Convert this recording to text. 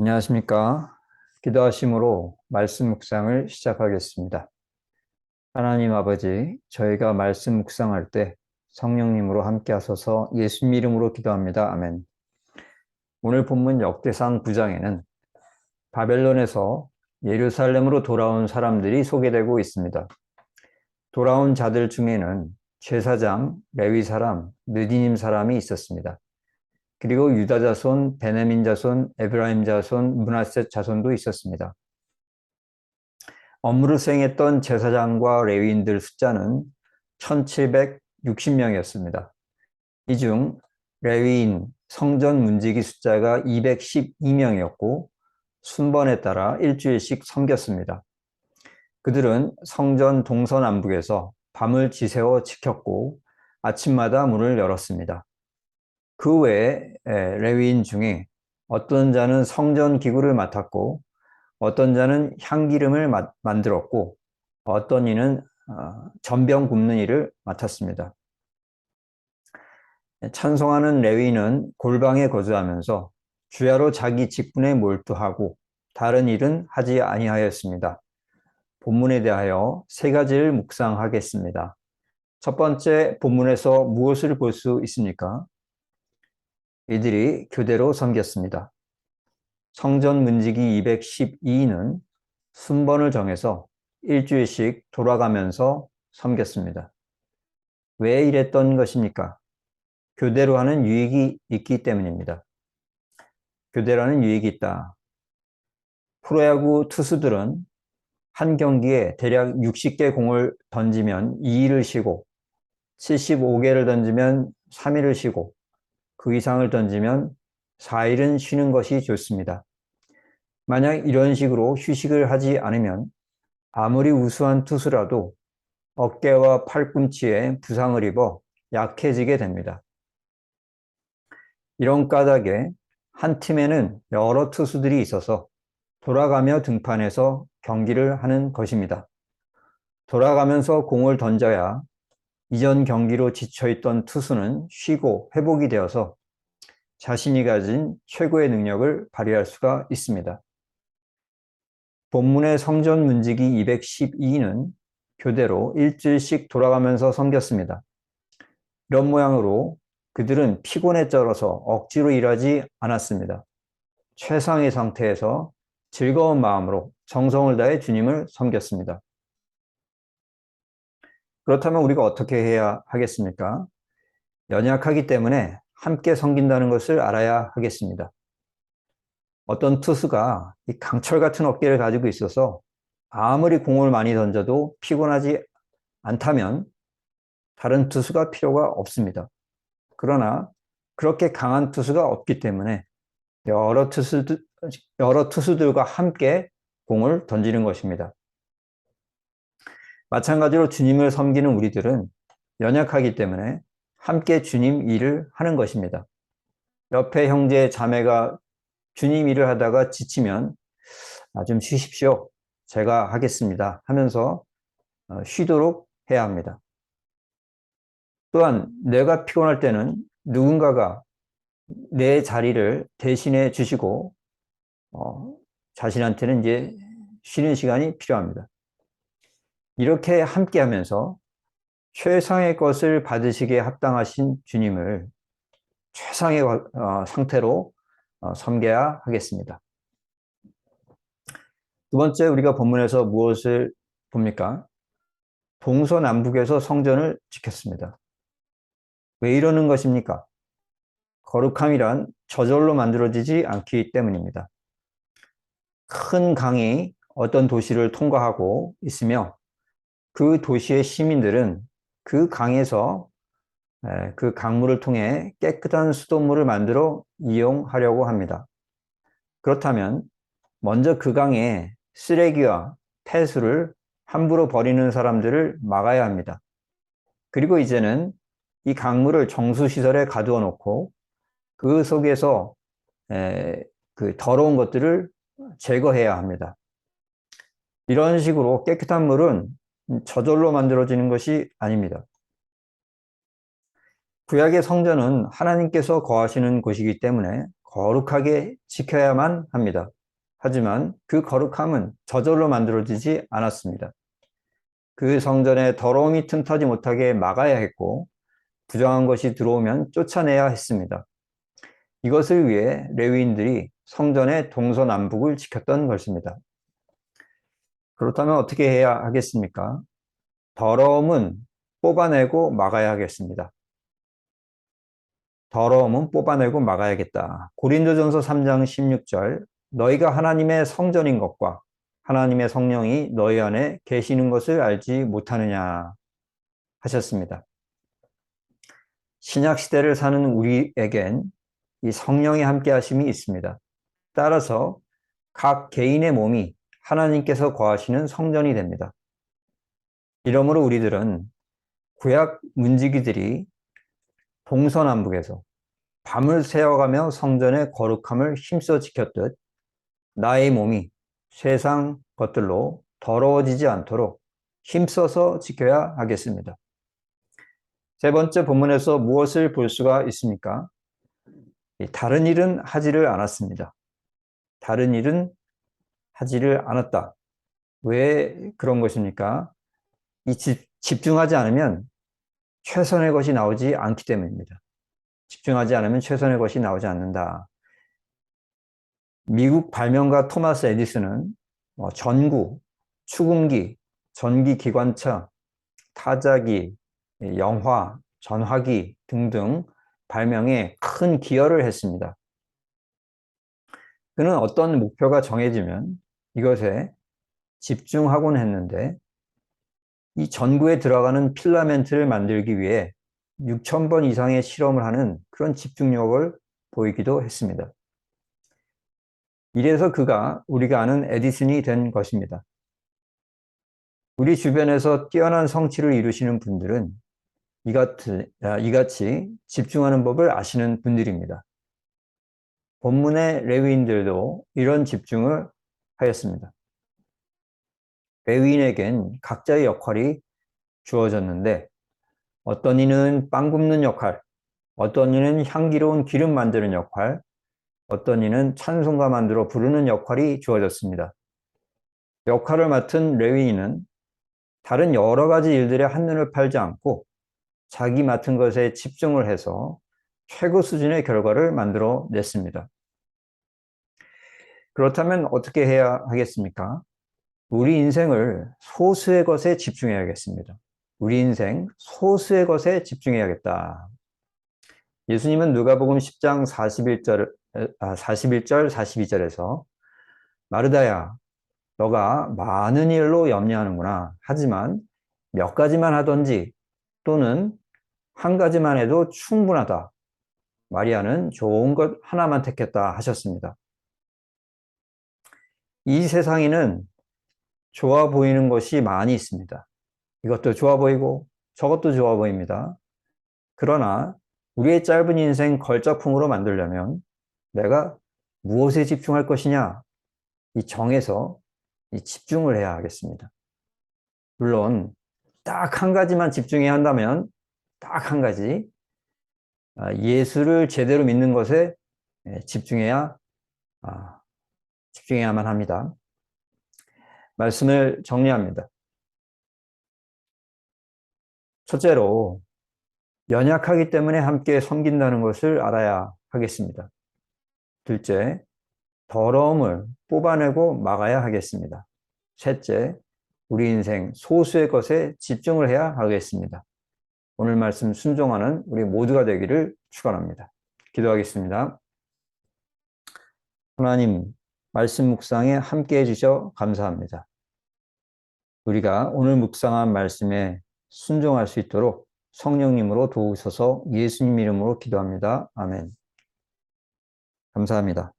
안녕하십니까. 기도하심으로 말씀 묵상을 시작하겠습니다. 하나님 아버지, 저희가 말씀 묵상할 때 성령님으로 함께 하소서 예수님 이름으로 기도합니다. 아멘. 오늘 본문 역대상 9장에는 바벨론에서 예루살렘으로 돌아온 사람들이 소개되고 있습니다. 돌아온 자들 중에는 제사장, 레위 사람, 느디님 사람이 있었습니다. 그리고 유다 자손, 베네민 자손, 에브라임 자손, 문하셋 자손도 있었습니다. 업무를 수행했던 제사장과 레위인들 숫자는 1760명이었습니다. 이 중 레위인 성전 문지기 숫자가 212명이었고 순번에 따라 일주일씩 섬겼습니다. 그들은 성전 동서남북에서 밤을 지새워 지켰고 아침마다 문을 열었습니다. 그 외에 레위인 중에 어떤 자는 성전 기구를 맡았고 어떤 자는 향기름을 만들었고 어떤 이는 어, 전병 굽는 일을 맡았습니다. 찬송하는 레위인은 골방에 거주하면서 주야로 자기 직분에 몰두하고 다른 일은 하지 아니하였습니다. 본문에 대하여 세 가지를 묵상하겠습니다. 첫 번째 본문에서 무엇을 볼 수 있습니까? 이들이 교대로 섬겼습니다. 성전 문지기 212는 순번을 정해서 일주일씩 돌아가면서 섬겼습니다. 왜 이랬던 것입니까? 교대로 하는 유익이 있기 때문입니다. 교대로 하는 유익이 있다. 프로야구 투수들은 한 경기에 대략 60개 공을 던지면 2일을 쉬고 75개를 던지면 3일을 쉬고 그 이상을 던지면 4일은 쉬는 것이 좋습니다. 만약 이런 식으로 휴식을 하지 않으면 아무리 우수한 투수라도 어깨와 팔꿈치에 부상을 입어 약해지게 됩니다. 이런 까닭에 한 팀에는 여러 투수들이 있어서 돌아가며 등판해서 경기를 하는 것입니다. 돌아가면서 공을 던져야 이전 경기로 지쳐있던 투수는 쉬고 회복이 되어서 자신이 가진 최고의 능력을 발휘할 수가 있습니다. 본문의 성전 문지기 212는 교대로 일주일씩 돌아가면서 섬겼습니다. 이런 모양으로 그들은 피곤에 쩔어서 억지로 일하지 않았습니다. 최상의 상태에서 즐거운 마음으로 정성을 다해 주님을 섬겼습니다. 그렇다면 우리가 어떻게 해야 하겠습니까? 연약하기 때문에 함께 섬긴다는 것을 알아야 하겠습니다. 어떤 투수가 이 강철 같은 어깨를 가지고 있어서 아무리 공을 많이 던져도 피곤하지 않다면 다른 투수가 필요가 없습니다. 그러나 그렇게 강한 투수가 없기 때문에 여러 투수들, 여러 투수들과 함께 공을 던지는 것입니다. 마찬가지로 주님을 섬기는 우리들은 연약하기 때문에 함께 주님 일을 하는 것입니다. 옆에 형제 자매가 주님 일을 하다가 지치면 아, 좀 쉬십시오. 제가 하겠습니다. 하면서 어, 쉬도록 해야 합니다. 또한 내가 피곤할 때는 누군가가 내 자리를 대신해 주시고 어, 자신한테는 이제 쉬는 시간이 필요합니다. 이렇게 함께 하면서 최상의 것을 받으시기에 합당하신 주님을 최상의 어, 상태로 어, 섬겨야 하겠습니다. 두 번째 우리가 본문에서 무엇을 봅니까? 동서남북에서 성전을 지켰습니다. 왜 이러는 것입니까? 거룩함이란 저절로 만들어지지 않기 때문입니다. 큰 강이 어떤 도시를 통과하고 있으며 그 도시의 시민들은 그 강에서 그 강물을 통해 깨끗한 수돗물을 만들어 이용하려고 합니다. 그렇다면 먼저 그 강에 쓰레기와 폐수를 함부로 버리는 사람들을 막아야 합니다. 그리고 이제는 이 강물을 정수시설에 가두어 놓고 그 속에서 그 더러운 것들을 제거해야 합니다. 이런 식으로 깨끗한 물은 저절로 만들어지는 것이 아닙니다. 구약의 성전은 하나님께서 거하시는 곳이기 때문에 거룩하게 지켜야만 합니다. 하지만 그 거룩함은 저절로 만들어지지 않았습니다. 그 성전에 더러움이 틈타지 못하게 막아야 했고 부정한 것이 들어오면 쫓아내야 했습니다. 이것을 위해 레위인들이 성전의 동서남북을 지켰던 것입니다. 그렇다면 어떻게 해야 하겠습니까? 더러움은 뽑아내고 막아야 하겠습니다. 더러움은 뽑아내고 막아야겠다. 고린도전서 3장 16절 너희가 하나님의 성전인 것과 하나님의 성령이 너희 안에 계시는 것을 알지 못하느냐 하셨습니다. 신약 시대를 사는 우리에겐 이 성령의 함께 하심이 있습니다. 따라서 각 개인의 몸이 하나님께서 거하시는 성전이 됩니다. 이러므로 우리들은 구약 문지기들이 동서남북에서 밤을 새어가며 성전의 거룩함을 힘써 지켰듯 나의 몸이 세상 것들로 더러워지지 않도록 힘써서 지켜야 하겠습니다. 세 번째 본문에서 무엇을 볼 수가 있습니까? 다른 일은 하지를 않았습니다. 다른 일은 하지를 않았다. 왜 그런 것입니까? 이 집, 집중하지 않으면 최선의 것이 나오지 않기 때문입니다. 집중하지 않으면 최선의 것이 나오지 않는다. 미국 발명가 토마스 에디슨은 뭐 전구, 추궁기, 전기 기관차, 타자기, 영화, 전화기 등등 발명에 큰 기여를 했습니다. 그는 어떤 목표가 정해지면 이것에 집중하곤 했는데 이 전구에 들어가는 필라멘트를 만들기 위해 6,000번 이상의 실험을 하는 그런 집중력을 보이기도 했습니다. 이래서 그가 우리가 아는 에디슨이 된 것입니다. 우리 주변에서 뛰어난 성취를 이루시는 분들은 아, 이같이 집중하는 법을 아시는 분들입니다. 본문의 레위인들도 이런 집중을 하였습니다. 레위인에겐 각자의 역할이 주어졌는데 어떤 이는 빵 굽는 역할, 어떤 이는 향기로운 기름 만드는 역할, 어떤 이는 찬송가 만들어 부르는 역할이 주어졌습니다. 역할을 맡은 레위인은 다른 여러 가지 일들에 한눈을 팔지 않고 자기 맡은 것에 집중을 해서 최고 수준의 결과를 만들어 냈습니다. 그렇다면 어떻게 해야 하겠습니까? 우리 인생을 소수의 것에 집중해야겠습니다. 우리 인생 소수의 것에 집중해야겠다. 예수님은 누가복음 10장 41절, 41절 42절에서 마르다야 너가 많은 일로 염려하는구나. 하지만 몇 가지만 하든지 또는 한 가지만 해도 충분하다. 마리아는 좋은 것 하나만 택했다 하셨습니다. 이 세상에는 좋아 보이는 것이 많이 있습니다. 이것도 좋아 보이고 저것도 좋아 보입니다. 그러나 우리의 짧은 인생 걸작품으로 만들려면 내가 무엇에 집중할 것이냐 이 정해서 이 집중을 해야 하겠습니다. 물론 딱 한 가지만 집중해야 한다면 딱 한 가지 아, 예수를 제대로 믿는 것에 예, 집중해야 아, 집중해야만 합니다. 말씀을 정리합니다. 첫째로 연약하기 때문에 함께 섬긴다는 것을 알아야 하겠습니다. 둘째, 더러움을 뽑아내고 막아야 하겠습니다. 셋째, 우리 인생 소수의 것에 집중을 해야 하겠습니다. 오늘 말씀 순종하는 우리 모두가 되기를 축원합니다. 기도하겠습니다. 하나님, 말씀 묵상에 함께 해주셔 감사합니다. 우리가 오늘 묵상한 말씀에 순종할 수 있도록 성령님으로 도우셔서 예수님 이름으로 기도합니다. 아멘. 감사합니다.